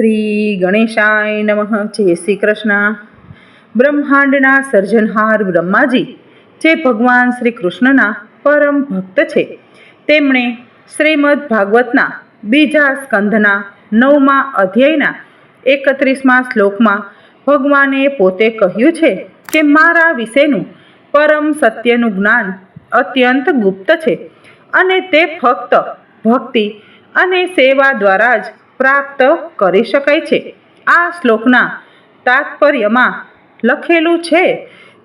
શ્રી ગણેશાય નમઃ. જય શ્રી કૃષ્ણ બ્રહ્માંડના સર્જનહાર બ્રહ્માજી, જે ભગવાન શ્રી કૃષ્ણના પરમ ભક્ત છે. તેમણે શ્રીમદ ભાગવતના બીજા સ્કંધના નવમા અધ્યાયના એકત્રીસમાં શ્લોકમાં ભગવાને પોતે કહ્યું છે કે મારા વિશેનું પરમ સત્યનું જ્ઞાન અત્યંત ગુપ્ત છે અને તે ફક્ત ભક્તિ અને સેવા દ્વારા જ પ્રાપ્ત કરી શકાય છે. આ શ્લોકના તાત્પર્યમાં લખેલું છે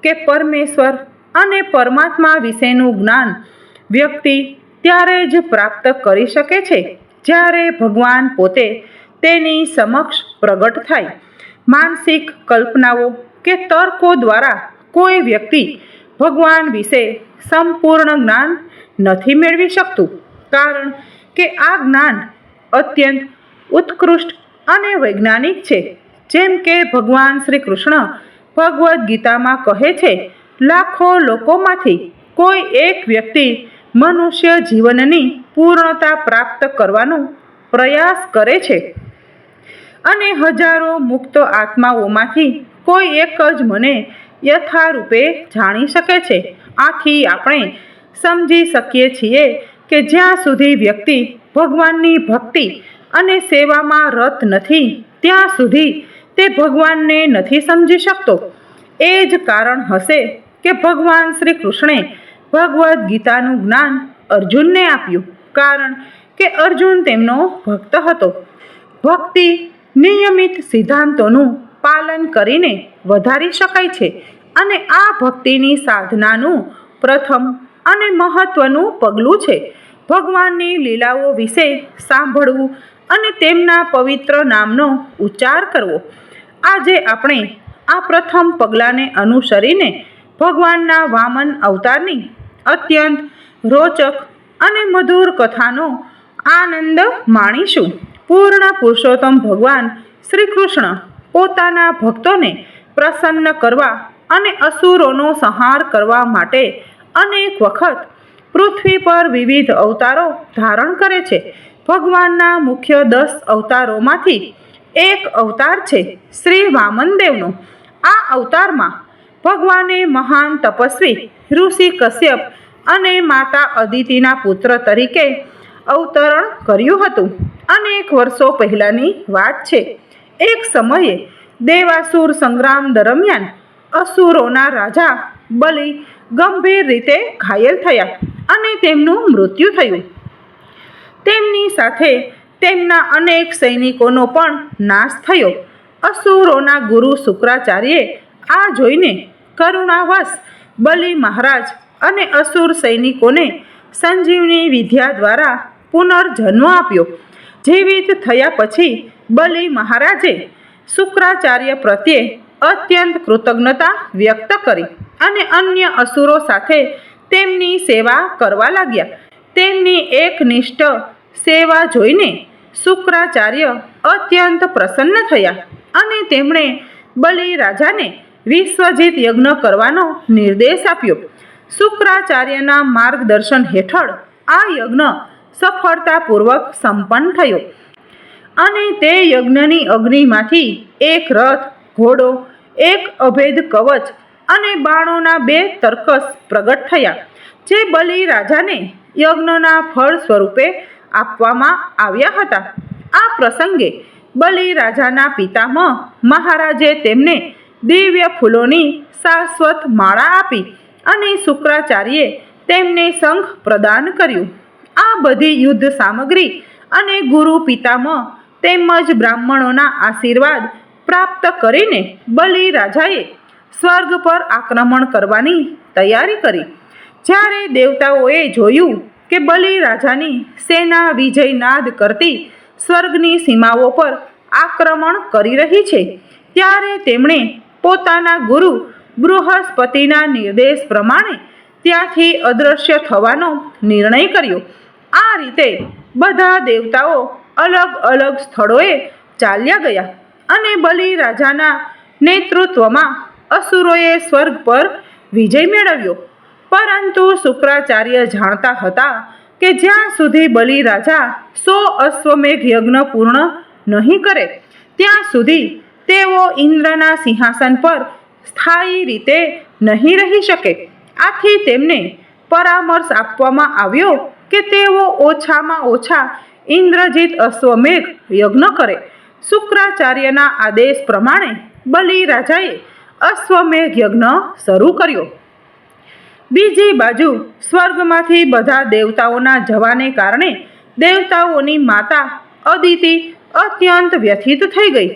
કે પરમેશ્વર અને પરમાત્મા વિશેનું જ્ઞાન વ્યક્તિ ત્યારે જ પ્રાપ્ત કરી શકે છે, જ્યારે ભગવાન પોતે તેની સમક્ષ પ્રગટ થાય. માનસિક કલ્પનાઓ કે તર્કો દ્વારા કોઈ વ્યક્તિ ભગવાન વિશે સંપૂર્ણ જ્ઞાન નથી મેળવી શકતું, કારણ કે આ જ્ઞાન અત્યંત ઉત્કૃષ્ટ અને વૈજ્ઞાનિક છે. જેમ કે ભગવાન શ્રી કૃષ્ણ ભગવદ્ ગીતામાં કહે છે, લાખો લોકોમાંથી કોઈ એક વ્યક્તિ મનુષ્ય જીવનની પૂર્ણતા પ્રાપ્ત કરવાનો પ્રયાસ કરે છે. અને હજારો મુક્ત આત્માઓમાંથી કોઈ એક જ મને યથારૂપે જાણી શકે છે. આથી આપણે સમજી શકીએ છીએ કે જ્યાં સુધી વ્યક્તિ ભગવાનની ભક્તિ અને સેવામાં રત નથી, ત્યાં સુધી તે ભગવાનને નથી સમજી શકતો. એ જ કારણ હશે કે ભગવાન શ્રી કૃષ્ણે ભગવદ્ ગીતાનું જ્ઞાન અર્જુનને આપ્યું, કારણ કે અર્જુન તેમનો ભક્ત હતો. ભક્તિ નિયમિત સિદ્ધાંતોનું પાલન કરીને વધારી શકાય છે અને આ ભક્તિની સાધનાનું પ્રથમ અને મહત્વનું પગલું છે. ભગવાનની લીલાઓ વિશે સાંભળવું અને તેમના પવિત્ર નામનો ઉચ્ચાર કરવો. આજે આપણે આ પ્રથમ પગલાંને અનુસરીને ભગવાનના વામન અવતારની અત્યંત રોચક અને મધુર કથાનો આનંદ માણીશું. પૂર્ણ પુરુષોત્તમ ભગવાન શ્રી કૃષ્ણ પોતાના ભક્તોને પ્રસન્ન કરવા અને અસુરોનો સંહાર કરવા માટે અનેક વખત પૃથ્વી પર વિવિધ અવતારો ધારણ કરે છે. ભગવાનના મુખ્ય દસ અવતારોમાંથી એક અવતાર છે શ્રી વામનદેવનો. આ અવતારમાં ભગવાને મહાન તપસ્વી ઋષિ કશ્યપ અને માતા અદિતિના પુત્ર તરીકે અવતરણ કર્યું હતું. અનેક વર્ષો પહેલાંની વાત છે. એક સમયે દેવાસુર સંગ્રામ દરમિયાન અસુરોના રાજા બલિ ગંભીર રીતે ઘાયલ થયા અને તેમનું મૃત્યુ થયું. તેમની સાથે તેમના અનેક સૈનિકોનો પણ નાશ થયો. અસુરોના ગુરુ શુક્રાચાર્યે આ જોઈને કરુણાવશ બલિ મહારાજ અને અસુર સૈનિકોને સંજીવની વિદ્યા દ્વારા પુનર્જન્મ આપ્યો. જીવિત થયા પછી બલિ મહારાજે શુક્રાચાર્ય પ્રત્યે અત્યંત કૃતજ્ઞતા વ્યક્ત કરી અને અન્ય અસુરો સાથે તેમની સેવા કરવા લાગ્યા. તેમની એકનિષ્ઠ સેવા જોઈને શુક્રાચાર્ય અત્યંત પ્રસન્ન થયા અને તેમણે બલિ રાજાને વિશ્વજીત યજ્ઞ કરવાનો નિર્દેશ આપ્યો. શુક્રાચાર્યના માર્ગદર્શન હેઠળ આ યજ્ઞ સફળતાપૂર્વક સંપન્ન થયો અને તે યજ્ઞની અગ્નિમાંથી એક રથ, ઘોડો, એક અભેદ કવચ અને બાણોના બે તર્કસ પ્રગટ થયા, જે બલિ રાજાને યજ્ઞના ફળ સ્વરૂપે આપવામાં આવ્યા હતા. આ પ્રસંગે બલિ રાજાના પિતામહ મહારાજે તેમને દિવ્ય ફૂલોની શાશ્વત માળા આપી અને શુક્રાચાર્યે તેમને સંઘ પ્રદાન કર્યું. આ બધી યુદ્ધ સામગ્રી અને ગુરુ પિતામહ તેમજ બ્રાહ્મણોના આશીર્વાદ પ્રાપ્ત કરીને બલિ રાજાએ સ્વર્ગ પર આક્રમણ કરવાની તૈયારી કરી. જ્યારે દેવતાઓએ જોયું કે બલિ રાજાની સેના વિજયનાદ કરતી સ્વર્ગની સીમાઓ પર આક્રમણ કરી રહી છે. ત્યારે તેમણે પોતાના ગુરુ બૃહસ્પતિના નિર્દેશ પ્રમાણે ત્યાંથી અદૃશ્ય થવાનો નિર્ણય કર્યો. આ રીતે બધા દેવતાઓ અલગ અલગ સ્થળોએ ચાલ્યા ગયા અને બલિ રાજાના નેતૃત્વમાં અસુરોએ સ્વર્ગ પર વિજય મેળવ્યો. પરંતુ શુક્રાચાર્ય જાણતા હતા કે જ્યાં સુધી બલિ રાજા સો અશ્વમેઘ યજ્ઞ પૂર્ણ નહીં કરે, ત્યાં સુધી તેઓ ઇન્દ્રના સિંહાસન પર સ્થાયી રીતે નહીં રહી શકે. આથી તેમને પરામર્શ આપવામાં આવ્યો કે તેઓ ઓછામાં ઓછા ઇન્દ્રજીત અશ્વમેઘ યજ્ઞ કરે. શુક્રાચાર્યના આદેશ પ્રમાણે બલિ રાજાએ અશ્વમેઘ યજ્ઞ શરૂ કર્યો. બીજી બાજુ સ્વર્ગમાંથી બધા દેવતાઓના જવાને કારણે દેવતાઓની માતા અદિતિ અત્યંત વ્યથિત થઈ ગઈ.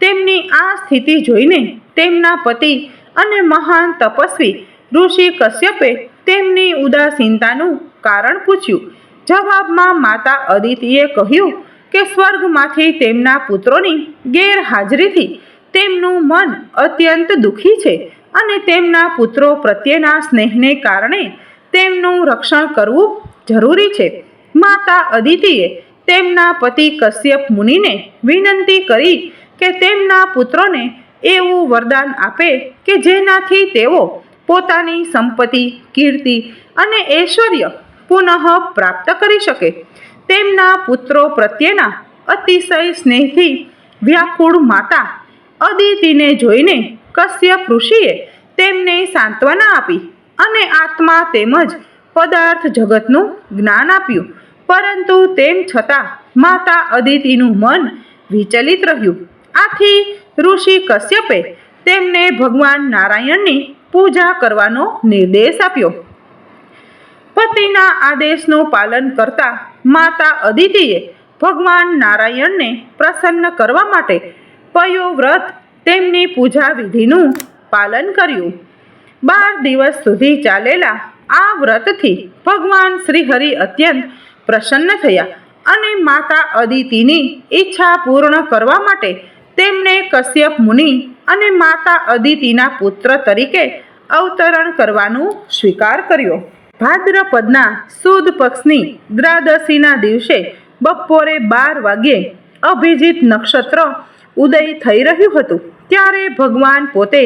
તેમની આ સ્થિતિ જોઈને તેમના પતિ અને મહાન તપસ્વી ઋષિ કશ્યપે તેમની ઉદાસીનતાનું કારણ પૂછ્યું. જવાબમાં માતા અદિતિએ કહ્યું કે સ્વર્ગમાંથી તેમના પુત્રોની ગેરહાજરીથી તેમનું મન અત્યંત દુઃખી છે. અને તેમના પુત્રો પ્રત્યેના સ્નેહને કારણે તેમનું રક્ષણ કરવું જરૂરી છે. માતા અદિતિએ તેમના પતિ કશ્યપ મુનિને વિનંતી કરી કે તેમના પુત્રોને એવું વરદાન આપે કે જેનાથી તેઓ પોતાની સંપત્તિ, કીર્તિ અને ઐશ્વર્ય પુનઃ પ્રાપ્ત કરી શકે. તેમના પુત્રો પ્રત્યેના અતિશય સ્નેહથી વ્યાકુળ માતા અદિતિને જોઈને કશ્યપ ઋષિએ તેમને સાંત્વના આપી અને આત્મા તેમજ પદાર્થ જગતનું જ્ઞાન આપ્યું. પરંતુ તેમ છતાં માતા અદિતિનું મન વિચલિત રહ્યું. આથી ઋષિ કશ્યપે તેમને ભગવાન નારાયણની પૂજા કરવાનો નિર્દેશ આપ્યો. પતિના આદેશનું પાલન કરતા માતા અદિતિએ ભગવાન નારાયણને પ્રસન્ન કરવા માટે પયોવ્રત તેમની પૂજા વિધિનું પાલન કર્યું. બાર દિવસ સુધી ચાલેલા આ વ્રતથી ભગવાન શ્રી હરિ અત્યંત પ્રસન્ન થયા અને માતા અદિતિની ઈચ્છા પૂર્ણ કરવા માટે તેમણે કશ્યપ મુનિ અને માતા અદિતિના પુત્ર તરીકે અવતરણ કરવાનું સ્વીકાર કર્યો. ભાદ્રપદના સુદ પક્ષની દ્રાદશીના દિવસે બપોરે બાર વાગ્યે અભિજીત નક્ષત્ર ઉદય થઈ રહ્યું હતું. ત્યારે ભગવાન પોતે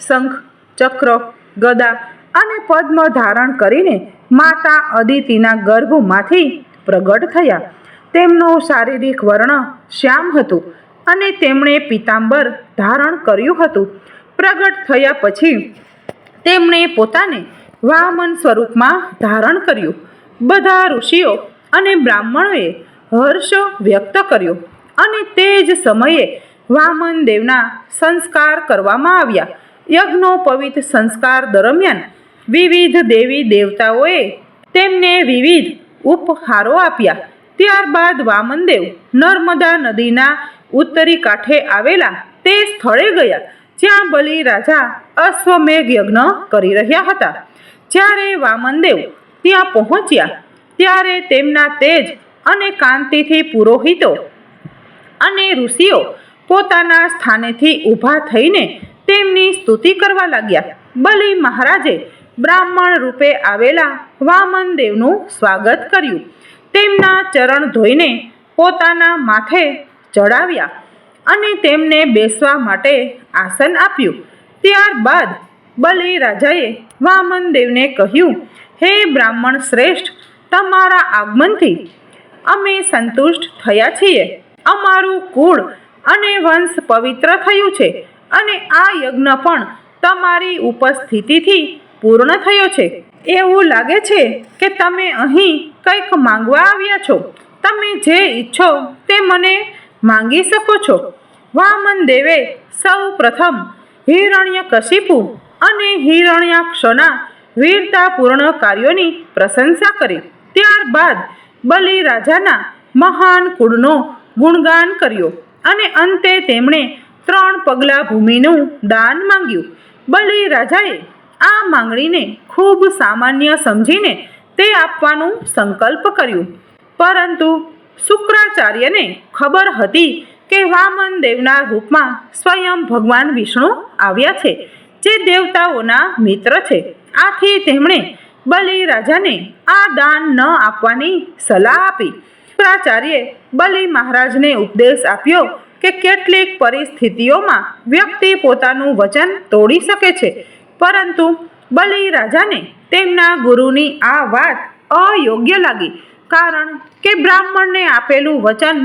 શંખ, ચક્ર, ગદા અને પદ્મ ધારણ કરીને માતા અદિતિના ગર્ભમાંથી પ્રગટ થયા. તેમનો શારીરિક વર્ણ શ્યામ હતું અને તેમણે પીતાંબર ધારણ કર્યું હતું. પ્રગટ થયા પછી તેમણે પોતાને વામન સ્વરૂપમાં ધારણ કર્યું. બધા ઋષિઓ અને બ્રાહ્મણોએ હર્ષ વ્યક્ત કર્યો અને તે જ સમયે વામન દેવના સંસ્કાર કરવામાં આવ્યા. યજ્ઞોપવિત સંસ્કાર દરમિયાન વિવિધ દેવી દેવતાઓએ તેમને વિવિધ ઉપહારો આપ્યા. ત્યારબાદ વામનદેવ નર્મદા નદીના ઉત્તરી કાંઠે આવેલા તે સ્થળે ગયા, જ્યાં બલિ રાજા અશ્વમેઘ યજ્ઞ કરી રહ્યા હતા. જ્યારે વામનદેવ ત્યાં પહોંચ્યા, ત્યારે તેમના તેજ અને કાંતિથી પુરોહિતો અને ઋષિઓ પોતાના સ્થાનેથી ઊભા થઈને તેમની સ્તુતિ કરવા લાગ્યા. બલિ મહારાજે બ્રાહ્મણ રૂપે આવેલા વામન દેવનું સ્વાગત કર્યું. તેમના ચરણ ધોઈને પોતાના માથે ચડાવ્યા અને તેમને બેસવા માટે આસન આપ્યું. ત્યારબાદ બલિ રાજાએ વામન દેવને કહ્યું, હે બ્રાહ્મણ શ્રેષ્ઠ, તમારા આગમનથી અમે સંતુષ્ટ થયા છીએ. અમારું કુળ અને વંશ પવિત્ર થયું છે અને આ યજ્ઞ પણ તમારી ઉપસ્થિતિથી પૂર્ણ થયો છે. એવું લાગે છે કે તમે અહીં કંઈક માંગવા આવ્યા છો. તમે જે ઈચ્છો તે મને માંગી શકો છો. વામન દેવે સૌ પ્રથમ હિરણ્યકશિપુ અને હિરણ્યાક્ષના વીરતાપૂર્ણ કાર્યોની પ્રશંસા કરી. ત્યારબાદ બલિ રાજાના મહાન કુળનો ગુણગાન કર્યો. અને અંતે તેમણે ત્રણ પગલા ભૂમિનું દાન માંગ્યું. બલિ રાજાએ આ માંગણીને ખૂબ સામાન્ય સમજીને તે આપવાનું સંકલ્પ કર્યું. પરંતુ શુક્રાચાર્યને ખબર હતી કે વામન દેવના રૂપમાં સ્વયં ભગવાન વિષ્ણુ આવ્યા છે, જે દેવતાઓના મિત્ર છે. આથી તેમણે બલિ રાજાને આ દાન ન આપવાની સલાહ આપી. શુક્રાચાર્યે બલિ મહારાજને ઉપદેશ આપ્યો કે કેટલીક પરિસ્થિતિઓમાં વ્યક્તિ પોતાનું વચન તોડી શકે છે. પરંતુ બલિ રાજાને તેમના ગુરુની આ વાત અયોગ્ય લાગી, કારણ કે બ્રાહ્મણને આપેલું વચન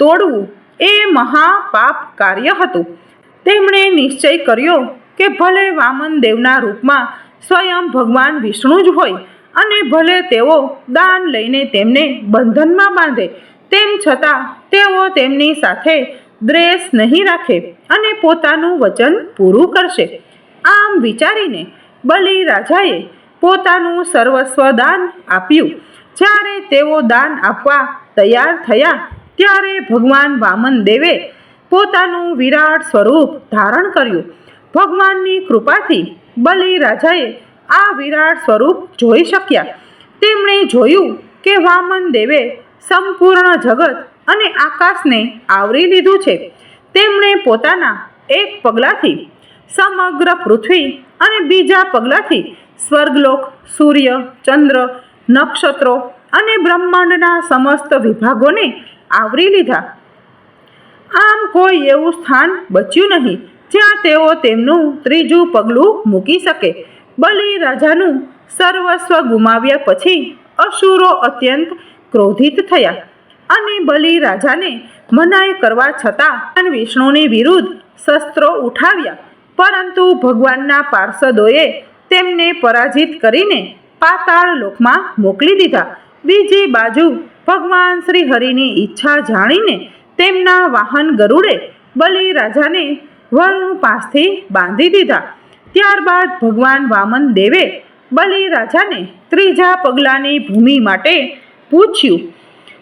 તોડવું એ મહાપાપ કાર્ય હતું. તેમણે નિશ્ચય કર્યો કે ભલે વામન દેવના રૂપમાં સ્વયં ભગવાન વિષ્ણુ જ હોય અને ભલે તેઓ દાન લઈને તેમને બંધનમાં બાંધે, તેમ છતાં તેઓ તેમની સાથે દ્રેસ નહીં રાખે અને પોતાનું વચન પૂરું કરશે. આમ વિચારીને બલિ રાજાએ પોતાનું સર્વસ્વ દાન આપ્યું. જ્યારે તેઓ દાન આપવા તૈયાર થયા, ત્યારે ભગવાન વામન દેવે પોતાનું વિરાટ સ્વરૂપ ધારણ કર્યું. ભગવાનની કૃપાથી બલિ રાજાએ આ વિરાટ સ્વરૂપ જોઈ શક્યા. તેમણે જોયું કે વામન દેવે સંપૂર્ણ જગત અને આકાશને આવરી લીધું છે. તેમણે પોતાના એક પગલાથી સમગ્ર પૃથ્વી અને બીજા પગલાથી સ્વર્ગલોક, સૂર્ય, ચંદ્ર, નક્ષત્રો અને બ્રહ્માંડના સમસ્ત વિભાગોને આવરી લીધા. આમ કોઈ એવું સ્થાન બચ્યું નહીં જ્યાં તેઓ તેમનું ત્રીજું પગલું મૂકી શકે. બલિ રાજાનું સર્વસ્વ ગુમાવ્યા પછી અસુરો અત્યંત ક્રોધિત થયા અને બલિ રાજાને મનાઈ કરવા છતાં વિષ્ણુની વિરુદ્ધ શસ્ત્રો ઉઠાવ્યા. પરંતુ ભગવાનના પાર્ષદોએ તેમને પરાજિત કરીને પાતાળ લોકમાં મોકલી દીધા. બીજી બાજુ ભગવાન શ્રી હરિની ઈચ્છા જાણીને તેમના વાહન ગરુડે બલિ રાજાને વરુણ પાસથી બાંધી દીધા. ત્યારબાદ ભગવાન વામન દેવે બલિ રાજાને ત્રીજા પગલાની ભૂમિ માટે પૂછ્યું,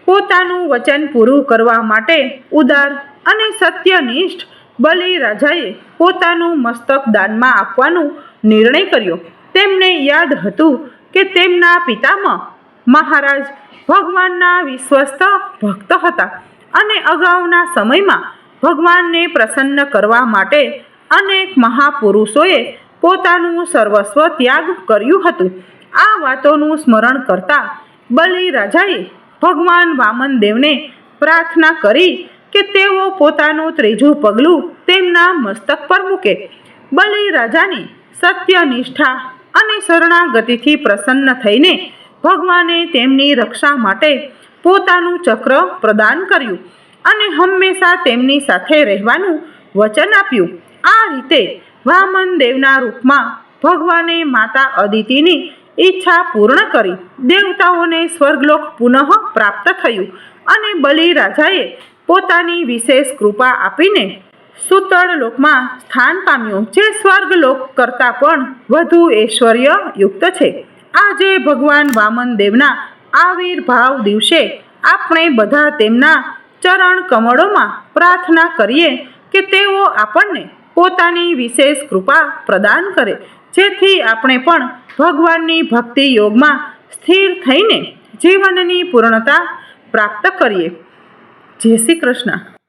પોતાનું વચન પૂરું કરવા માટે ઉદાર અને સત્યનિષ્ઠ બલિ રાજાએ પોતાનું મસ્તક દાનમાં આપવાનો નિર્ણય કર્યો. તેમને યાદ હતું કે તેમના પિતામાં મહારાજ ભગવાનના વિશ્વસ્ત ભક્ત હતા અને અગાઉના સમયમાં ભગવાનને પ્રસન્ન કરવા માટે અનેક મહાપુરુષોએ પોતાનું સર્વસ્વ ત્યાગ કર્યું હતું. આ વાતોનું સ્મરણ કરતા બલિ રાજાએ ભગવાન વામન દેવને પ્રાર્થના કરી કે તેઓ પોતાનું ત્રીજું પગલું તેમના મસ્તક પર મૂકે. બલિ રાજાની સત્યનિષ્ઠા અને શરણાગતિથી પ્રસન્ન થઈને ભગવાને તેમની રક્ષા માટે પોતાનું ચક્ર પ્રદાન કર્યું અને હંમેશા તેમની સાથે રહેવાનું વચન આપ્યું. આ રીતે વામન દેવના રૂપમાં ભગવાને માતા અદિતિની ઈચ્છા પૂર્ણ કરી દેવતાઓને સ્વર્ગલોક પુનઃ પ્રાપ્ત થયું અને બલિ રાજાએ પોતાની વિશેષ કૃપા આપીને સુતળ લોકમાં સ્થાન પામ્યું, જે સ્વર્ગલોક કરતાં પણ વધુ ઐશ્વર્ય યુક્ત છે. આજે ભગવાન વામન દેવના આવિર્ભાવ દિવસે આપણે બધા તેમના ચરણ કમળોમાં પ્રાર્થના કરીએ કે તેઓ આપણને પોતાની વિશેષ કૃપા પ્રદાન કરે, જેથી આપણે પણ ભગવાનની ભક્તિ યોગમાં સ્થિર થઈને જીવનની પૂર્ણતા પ્રાપ્ત કરીએ. જય શ્રી કૃષ્ણ.